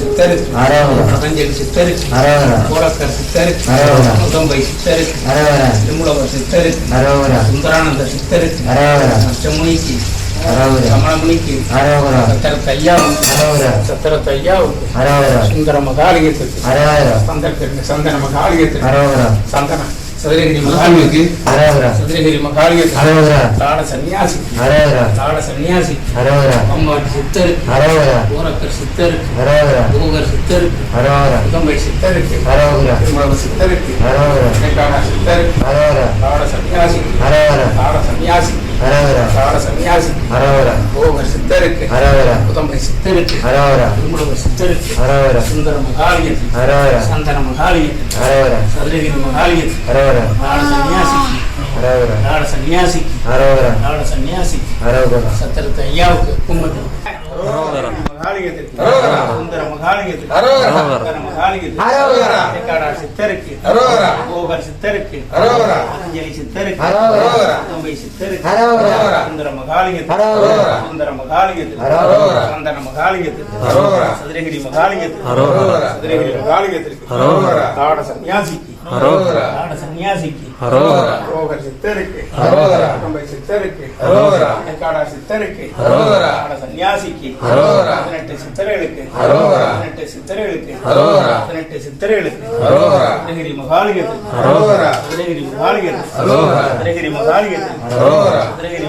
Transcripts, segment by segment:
சித்தருக்கு அரோகரா. பதஞ்சலி சித்தருக்கு அரோகரா. கோரக்கர். முதம்பை சித்தருக்கு அரோகரா. திருமூலவர் அரோகரா. சுந்தரானந்த அரோகரா. அச்சமுனிக்கு அரோகரா. சத்திர அரோகரா. சத்திர தையாவுக்கு. சுந்தர. சந்தனத்திற்கு சந்தன அரோகரா. சந்தன சதுரகிரி மகாலிக்கு அரோகரா. சதுரகிரி மகாலிங்கத்துக்கு அரோகரா. தாட சன்னியாசி அரோகரா. தாட சன்னியாசி அரோகரா. அம்மாட்டி சித்தருக்கு அரோகரா. ஊரக்கர் சித்தருக்கு அரோகரா. பூகர் சித்தருக்கு அரோகரா. உதம்பை சித்தருக்கு அரோகரா. திருமண அரோகரா. இடைக்கால சித்தருக்கு அரோகரா. தாட சன்னியாசி அரோகரா. தாட சன்னியாசி அரோகரா. தாட சன்னியாசி அரோகரா. பூகர் சித்தருக்கு அரோகரா. உதம்பை சித்தருக்கு அரோகரா. திருமண சித்தருக்கு அரோகரா. சுந்தர மகாலியத்துக்கு அரோகரா. சந்தன மகாலியத்துக்கு அரோகரா. சதுரகிரி மகாலியத்துக்கு அரோகரா. தாட சன்னியாசிக்கு அரோகரா. தாட சன்னியாசிக்கு அரோகரா. தாட சன்னியாசிக்கு அரோகரா. சத்திரத்தை ஐயாவுக்கு கும்பிட்டு மகாலிங்கத்துக்கு சுந்தர மகாலிங்கத்துக்கு சுந்தர மகாலிங்கத்துக்கு அரோகரா. ஏகாடா சித்தருக்கு. போகர் சித்தருக்கு. பதஞ்சலி சித்தருக்கு. உதம்பை சித்தருக்கு. சுந்தர மகாலிங்கத்துக்கு அரோகரா. சுந்தர மகாலிங்கத்துக்கு அரோகரா. சந்தன மகாலிங்கத்துக்கு அரோகரா. சதுரகிரி மகாலிங்கத்துக்கு அரோகரா. சதுரகிரி மகாலிங்கத்துக்கு அரோகரா. தாட சன்னியாசிக்கு சன்னியாசிக்கு சித்தருக்கு சித்தருக்கு சித்தருக்கு சன்னியாசிக்கு. பதினெட்டு சித்தர்களுக்கு. பதினெட்டு சித்தர்களுக்கு. பதினெட்டு சித்தர்களுக்கு அரோகரா. சதுரகிரி மகாலிங்கத்துக்கு அரோகரா. சதுரகிரி மகாலிங்கத்துக்கு அரோகரா. சதுரகிரி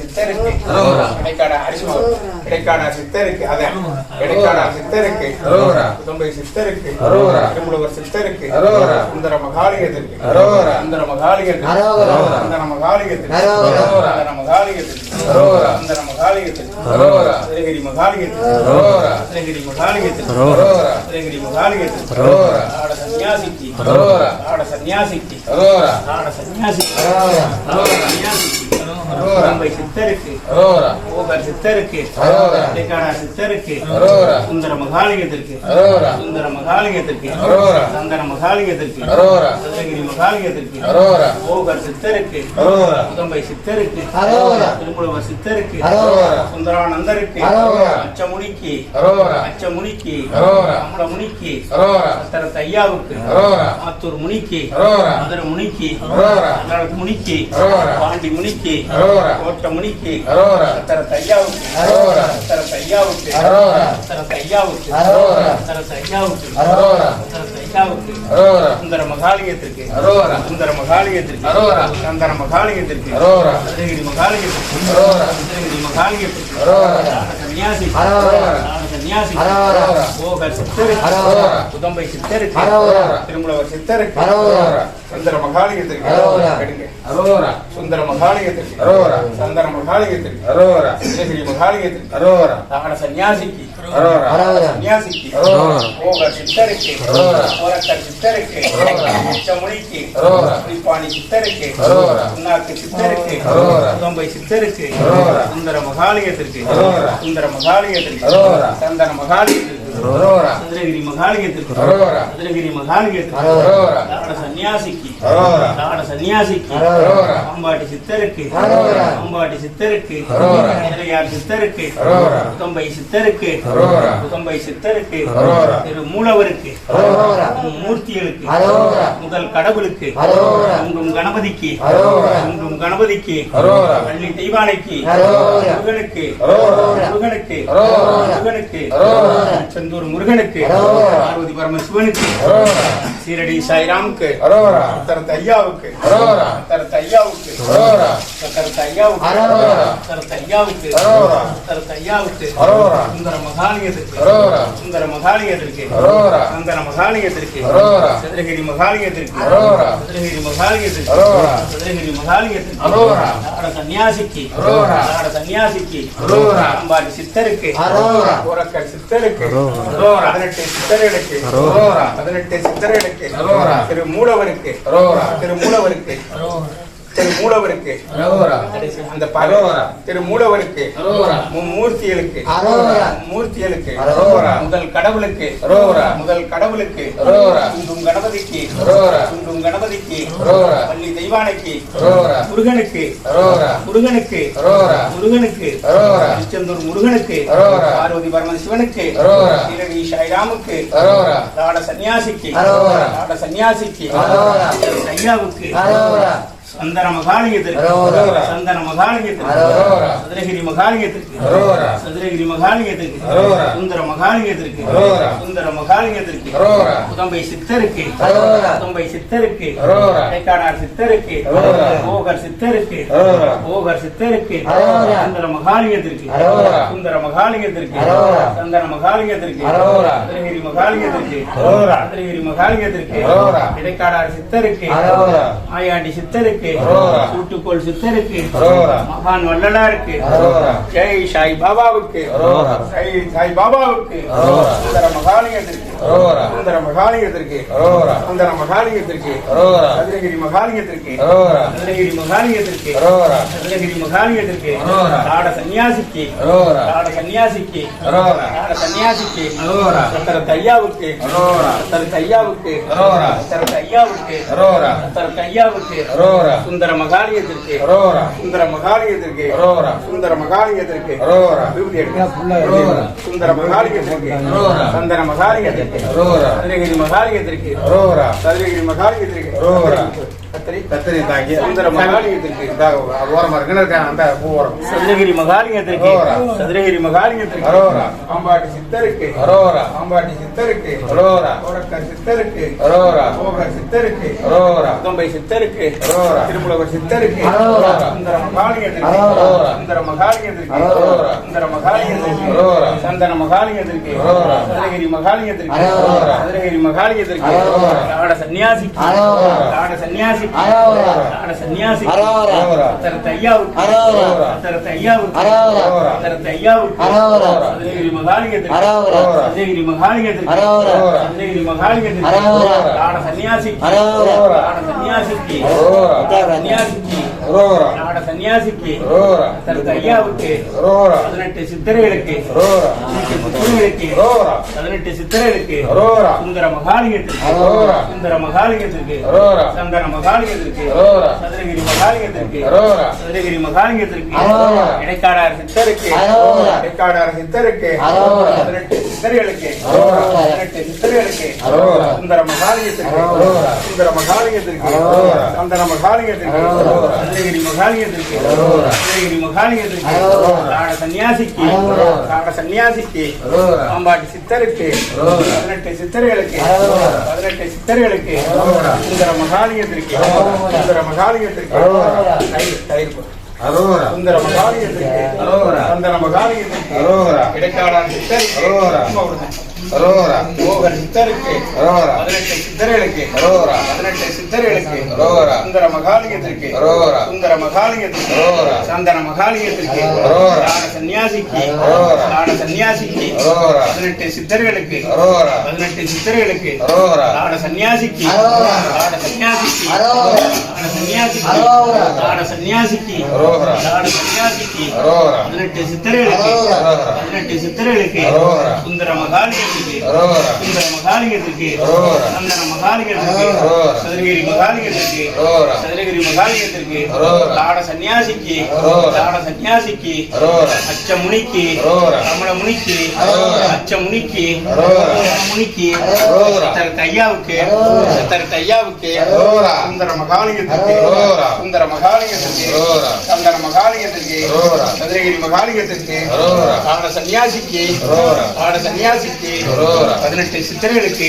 சித்தருக்கு. இடைக்காடா அரிசிமம் இடைக்காடா சித்தருக்கு அதான். இடைக்காடா சித்தருக்கு. உடம்பை சித்தருக்கு. திருமலவர் சித்தருக்கு. சுந்தர மகாலிங்கத்திற்கு அரோகரா. சுந்தர மகாலிங்கத்திற்கு அரோகரா. சுந்தர மகாலிங்கத்திற்கு அரோகரா. சுந்தர மகாலிங்கத்திற்கு அரோகரா. சுந்தர மகாலிங்கத்திற்கு அரோகரா. ஆட சன்னியாசிக்கு. அரோகரா. ஆட சன்னியாசிக்கு. அரோகரா. ஆட சன்னியாசிக்கு. அரோகரா. ஆட சன்னியாசிக்கு. உடம்பை சித்தருக்கு. போகர் சித்தருக்கு அரோகரா. இடைக்காடா சித்தருக்கு. சுந்தர மகாலிங்கத்திற்கு. சுந்தர மகாலிங்கத்திற்கு. சந்தன மகாலிங்கத்திற்கு. சதுரகிரி மகாலிங்கத்திற்கு. போகர் சித்தருக்கு. உடம்பை சித்தருக்கு அரோகரா. திருமுலவர் சித்தருக்கு. சுந்தரானந்தருக்கு. அச்சமுனிக்கு. அச்சமுனிக்கு. அமலமுனிக்கு அரோகரா. சத்தர தையாவுக்கு அரோகரா. ஆத்தூர் முனிக்கு. மதுர முனிக்கு முனிக்கு. பாண்டி முனிக்கு அரோகரா. கோட்ட முனிக்கு அரோகரா. சத்தர தையாவுக்கு அரோகரா. சத்தர தையாவுக்கு அரோகரா. சத்தர தையாவுக்கு அரோகரா. சத்தர தையாவுக்கு அரோகரா. சத்தர தையாவுக்கு அரோகரா. சுந்தர மகாலிங்கத்திற்கு அரோகரா. சுந்தர மகாலிங்கத்திற்கு அரோகரா. தான சன்னியாசி அரோகரா. தான சன்னியாசி அரோகரா. போகர் சித்தருக்கு. உதம்பை சித்தருக்கு. திருமலவர். சுந்தர மகாலிங்கத்திற்கு அரோகரா. கெடுங்க. அரோகரா. சுந்தர மகாலிங்கத்திற்கு அரோகரா. சந்தன மகாலிங்கத்திற்கு அரோகரா. சதுரகிரி மகாலிங்கத்திற்கு அரோகரா. தான சன்னியாசிக்கு அரோகரா. சன்னியாசிக்கு அரோகரா. போகர் சித்தருக்கு அரோகரா. போரக்கர் சித்தருக்கு அரோகரா. உச்சமுனிக்கு அரோகரா. குறிப்பாணி சித்தருக்கு அரோகரா. புண்ணாக்கு சித்தருக்கு. உடம்பை. சுந்தர. சுந்தர அரோகரா. சந்தன மகாலிங்கத்திற்கு சதுரகிரி மகாலிங்கத்திற்கு. சதுரகிரி மகாலிங்கத்திற்கு சன்னியாசிக்கு. தாட சன்னியாசிக்கு. அம்பாட்டி சித்தருக்கு. அம்பாட்டி சித்தருக்கு. இளையார் சித்தருக்கு சித்தருக்கு அரோகரா. உதம்பை சித்தருக்கு. திரு மூலவருக்கு. மூர்த்திகளுக்கு. முதல் கடவுளுக்கு. உங்கும் கணபதிக்கு. உங்கும் கணபதிக்கு. பள்ளி தெய்வானைக்கு. முருகனுக்கு. முருகனுக்கு. முருகனுக்கு அரோகரா. செந்தூர் முருகனுக்கு. பார்வதி பரமசிவனுக்கு அரோகரா. சீரடி சாய்ராமுக்கு. சத்தரத்து ஐயாவுக்கு. சத்தரத்து ஐயாவுக்கு. சத்தரத்து ஐயாவுக்கு. சத்தரத்து ஐயாவுக்கு. சத்தரத்து ஐயாவுக்கு. சுந்தர மகாலிங்கத்திற்கு அரோகரா. சுந்தர மகாலிங்கத்திற்கு அரோகரா. சந்தன மகாலிங்கத்திற்கு அரோகரா. சதுரகிரி மகாலிங்கத்திற்கு அரோகரா. சதுரகிரி மகாலிங்கத்திற்கு அரோகரா. சதுரகிரி. நாட சன்னியாசிக்கு சன்னியாசிக்கு. அம்பாடி சித்தருக்கு அரோகரா. கோரக்கர் சித்தருக்கு அரோகரா. பதினெட்டு சித்தர்களுக்கு அரோகரா. பதினெட்டு சித்தர்களுக்கு அரோகரா. திரு மூலவருக்கு அரோகரா. திரு மூலவருக்கு. அந்த பல திரு மூலவருக்கு. மூர்த்திகளுக்கு. அரோகரா. முதல் கடவுளுக்கு. முதல் கடவுளுக்கு. குண்டும் கணபதிக்கு. குண்டும் கணபதிக்கு. பள்ளி தெய்வானைக்கு. முருகனுக்கு. முருகனுக்கு. முருகனுக்கு. திருச்செந்தூர் முருகனுக்கு. பார்வதி பரம சிவனுக்கு. நீலகிரி சாய்ராமுக்கு. தாட சன்னியாசிக்கு. தாட சன்னியாசிக்கு. ஐயாவுக்கு சந்தன மகாலிங்கத்திற்கு. சந்தன மகாலிங்கத்திற்கு. சதுரகிரி மகாலிங்கத்திற்கு. சதுரகிரி மகாலிங்கத்திற்கு. சுந்தர மகாலிங்கத்திற்கு. சுந்தர மகாலிங்கத்திற்கு. புதம்பை சித்தருக்கு. புதம்பை சித்தருக்கு அரோகரா. இடைக்காடார் சித்தருக்கு. ஓகர் சித்தருக்கு. ஓகர் சித்தருக்கு. சுந்தர மகாலிங்கத்திற்கு. சுந்தர மகாலிங்கத்திற்கு. சந்தன மகாலிங்கத்திற்கு. சதுரகிரி மகாலிங்கத்திற்கு. சதுரகிரி மகாலிங்கத்திற்கு. இடைக்காடார் சித்தருக்கு. ஆயாண்டி சித்தருக்கு அரோகரா. கூட்டுக்கோள் சித்தருக்கு. மகான் வள்ளலாருக்கு. ஜெய் சாய் பாபாவுக்கு. ஜெய் சாய் பாபாவுக்கு அரோகரா. அரோகரா. சுந்தர மகாலிங்கத்திற்கு அரோகரா. சுந்தர மகாலிங்கத்திற்கு அரோகரா. சதுரகிரி மகாலிங்கத்திற்கு அரோகரா. சதுரகிரி மகாலிங்கத்திற்கு அரோகரா. சதுரகிரி மகாலிங்கத்திற்கு அரோகரா. தாட சன்னியாசிக்கு அரோகரா. தாட சன்னியாசிக்கு அரோகரா. தாட சன்னியாசிக்கு அரோகரா. சத்தர தையாவுக்கு அரோகரா. சத்தர தையாவுக்கு அரோகரா. சத்தர தையாவுக்கு அரோகரா. சத்தர தையாவுக்கு அரோகரா. சுந்தர மகாலிங்கத்திற்கு அரோகரா. சுந்தர மகாலிங்கத்திற்கு அரோகரா. சுந்தர மகாலிங்கத்திற்கு அரோகரா. விபூதி எடுங்க. அரோகரா. சுந்தர மகாலிங்கத்திற்கு அரோகரா. சந்தன மகாலிங்கத்திற்கு அரோகரா. சதுரகிரி மகாலிங்கத்திற்கு அரோகரா. சதுரகிரி மகாலிங்கத்திற்கு அரோகரா. கத்திரி கத்திரி தாங்கி மகாலிங்கத்திற்கு ஓரமா இருக்கேன் அந்த ஓரம் சதுரகிரி மகாலிங்கத்திற்கு. சதுரகிரி மகாலிங்கத்திற்கு அரோகரா. பாம்பாட்டி சித்தருக்கு அரோகரா. பாம்பாட்டி சித்தருக்கு அரோகரா. கோரக்கர் சித்தருக்கு அரோகரா. கோகர் சித்தருக்கு அரோகரா. உதம்பை சித்தருக்கு அரோகரா. திருமுலவர் சித்தருக்கு அரோகரா. சுந்தர மகாலிங்கத்திற்கு அரோகரா. சுந்தர மகாலிங்கத்திற்கு அரோகரா. சுந்தர மகாலிங்கத்திற்கு அரோகரா. சந்தன மகாலிங்கத்திற்கு அரோகரா. சதுரகிரி மகாலிங்கத்திற்கு அரோகரா. சதுரகிரி மகாலிங்கத்திற்கு அரோகரா. தாட சன்னியாசிக்கு அரோகரா. தாட மகாலிங்கத்திற்கு அரோகரா. சதுரகிரி மகாலிங்கத்திற்கு அரோகரா. சதுரகிரி மகாலிங்கத்திற்கு அரோகரா. தாட சன்னியாசிக்கு சன்னியாசிக்கு. தாட சன்னியாசிக்கு அரோகரா. பதினெட்டு சித்திரைகளுக்கு. சித்திரைகளுக்கு. பதினெட்டு சித்திரைகளுக்கு. சுந்தர மகாலிங்கத்திற்கு. சுந்தர மகாலிங்கத்திற்கு. சந்தன மகாலிங்கத்திற்கு. சதுரகிரி மகாலிங்கத்திற்கு. சதுரகிரி மகாலிங்கத்திற்கு. இடைக்காடார் சித்தருக்கு. இடைக்காடார் சித்தருக்கு. பதினெட்டு சித்தர்களுக்கு. பதினெட்டு சித்தர்களுக்கு. சுந்தர மகாலிங்கத்திற்கு. சுந்தர மகாலிங்கத்திற்கு. சந்தன மகாலிங்கத்திற்கு. சதுரகிரி மகாலிங்கத்திற்கு. சதுரகிரி மகாலிங்கத்திற்கு சன்னியாசிக்கு. தாட சன்னியாசிக்கு. பாம்பாட்டி சித்தருக்கு. பதினெட்டு சித்தர்களுக்கு. பதினெட்டு சித்தர்களுக்கு. சுந்தர மகாலிங்கத்திற்கு அரோகரா. சுந்தர மகாலிங்கத்திற்கு அரோகரா. தயிர் தயிர். சுந்தர. சந்தன மகாலிங்கத்திற்கு அரோகரா. இடைக்காடான் சித்தருக்கு அரோகரா. ஓகர் சித்தருக்கு அரோகரா. பதினெட்டு சித்தர்களுக்கு அரோகரா. பதினெட்டு சித்தர்களுக்கு அரோகரா. சுந்தர மகாலிங்கத்திற்கு அரோகரா. சுந்தர மகாலிங்கத்திற்கு அரோகரா. சந்தன மகாலிங்கத்திற்கு அரோகரா. தான சன்னியாசிக்கு அரோகரா. தான சன்னியாசிக்கு அரோகரா. பதினெட்டு சித்தர்களுக்கு அரோகரா. பதினெட்டு சித்தர்களுக்கு அரோகரா. தான சன்னியாசிக்கு அரோகரா. தான சன்னியாசிக்கு அரோகரா. தான சன்னியாசிக்கு அரோகரா. தான சன்னியாசிக்கு அரோகரா. தான சன்னியாசிக்கு அரோகரா. பதினெட்டு சித்தர்களுக்கு. பதினெட்டு சித்தர்களுக்கு அரோகரா. சுந்தர மகாலிங்கத்திற்கு அரோகரா. சந்தன மகாலிங்கத்திற்கு அரோகரா. சதுரகிரி மகாலிங்கத்திற்கு அரோகரா. சதுரகிரி மகாலிங்கத்திற்கு அரோகரா. தாட சன்னியாசிக்கு. தாட சன்னியாசிக்கு. அச்ச முனிக்கு. கமல முனிக்கு. அச்ச முனிக்கு. முனிக்கு அரோகரா. சத்தர் தையாவுக்கு அரோகரா. சத்தர் தையாவுக்கு அரோகரா. சுந்தர மகாலிங்கத்திற்கு அரோகரா. சுந்தர மகாலிங்கத்திற்கு அரோகரா. சந்தன மகாலிங்கத்திற்கு அரோகரா. சதுரகிரி மகாலிங்கத்திற்கு அரோகரா. தாட சன்னியாசிக்கு. தாட சன்னியாசிக்கு. பதினெட்டு சித்தர்களுக்கு.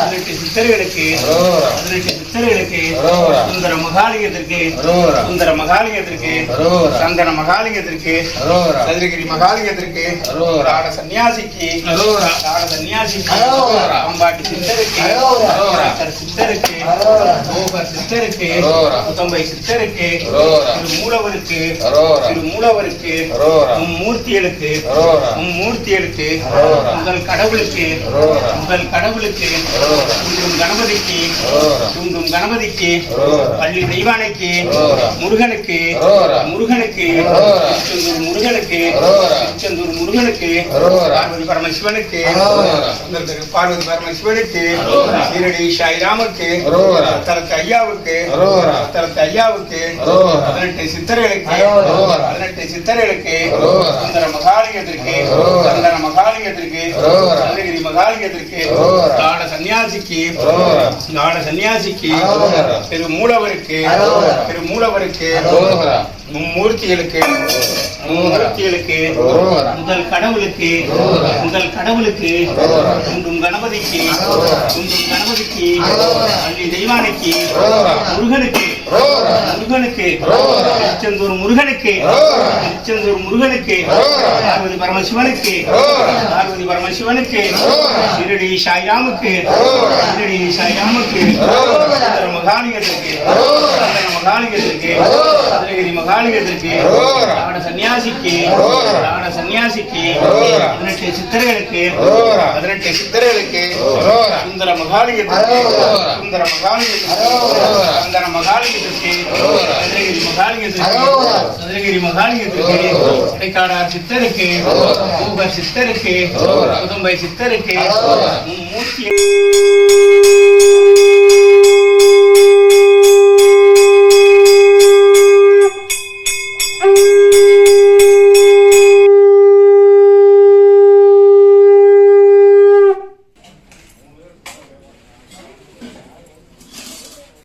பதினெட்டு சித்தர்களுக்கு. பதினெட்டு சித்தர்களுக்கு. சுந்தர மகாலிங்கத்திற்கு. சுந்தர மகாலிங்கத்திற்கு. சந்தன மகாலிங்கத்திற்கு. சதுரகிரி மகாலிங்கத்திற்கு. தாட சன்னியாசிக்கு. தாட சன்னியாசிக்கு. அம்பாட்டி சித்தருக்கு சித்தருக்கு. கோபர் சித்தருக்கு. புத்தம்பை சித்தருக்கு. திரு மூலவருக்கு அரோகரா. மும்மூர்த்திகளுக்கு அரோகரா. மும்மூர்த்திகளுக்கு அரோகரா. உங்கள் கடவுளுக்கு. உங்கள் கடவுளுக்கு. குண்டும் கணபதிக்கு. குண்டும் கணபதிக்கு. பள்ளி தெய்வானைக்கு. முருகனுக்கு. முருகனுக்கு. திருச்செந்தூர் முருகனுக்கு. திருச்செந்தூர் முருகனுக்கு. பார்வதி பரமசிவனுக்கு பார்வதி பரமசிவனுக்கு. ஷீரடி சாய்ராமுக்கு. தலத்து ஐயாவுக்கு. தலத்து ஐயாவுக்கு. பதினெட்டு சித்தர்களுக்கு. பதினெட்டு சித்தர்களுக்கு. சுந்தர மகாலிங்கத்திற்கு. சந்தன மகாலிங்கத்திற்கு அரோகரா. சந்திரகிரி மகாலிங்கத்திற்கு. நாட சன்னியாசிக்கு. நாட சன்னியாசிக்கு. திரு மூலவருக்கு. திரு மூலவருக்கு. மும்மூர்த்திகளுக்கு மும்மூர்த்திகளுக்கு. முதல் கடவுளுக்கு. முதல் கடவுளுக்கு. குண்டும் கணபதிக்கு. குண்டும் கணபதிக்கு. பள்ளி தெய்வானைக்கு. முருகனுக்கு. முருகனுக்கு. திருச்செந்தூர் முருகனுக்கு. திருச்செந்தூர் முருகனுக்கு. பார்வதி பரமசிவனுக்கு. பார்வதி பரமசிவனுக்கு. ஷிரடி சாய்ராமுக்கு. ஷிரடி சாய்ராமுக்கு அரோகரா. சுந்தர மகாலிங்கத்திற்கு. நாட சன்னியாசிக்கு. நாட சன்னியாசிக்கு. பதினெட்டு சித்தர்களுக்கு. பதினெட்டு சித்தர்களுக்கு. சுந்தர மகாலிங்கத்திற்கு. சுந்தர மகாலிங்கத்திற்கு. சந்தன மகாலிங்கத்திற்கு. சதுரகிரி மகாலிங்கத்திற்கு. சதுரகிரி மகாலிங்கத்திற்கு. இடைக்காடார் சித்தருக்கு. பூபர் சித்தருக்கு. புதும்பை சித்தருக்கு. மூர்த்தி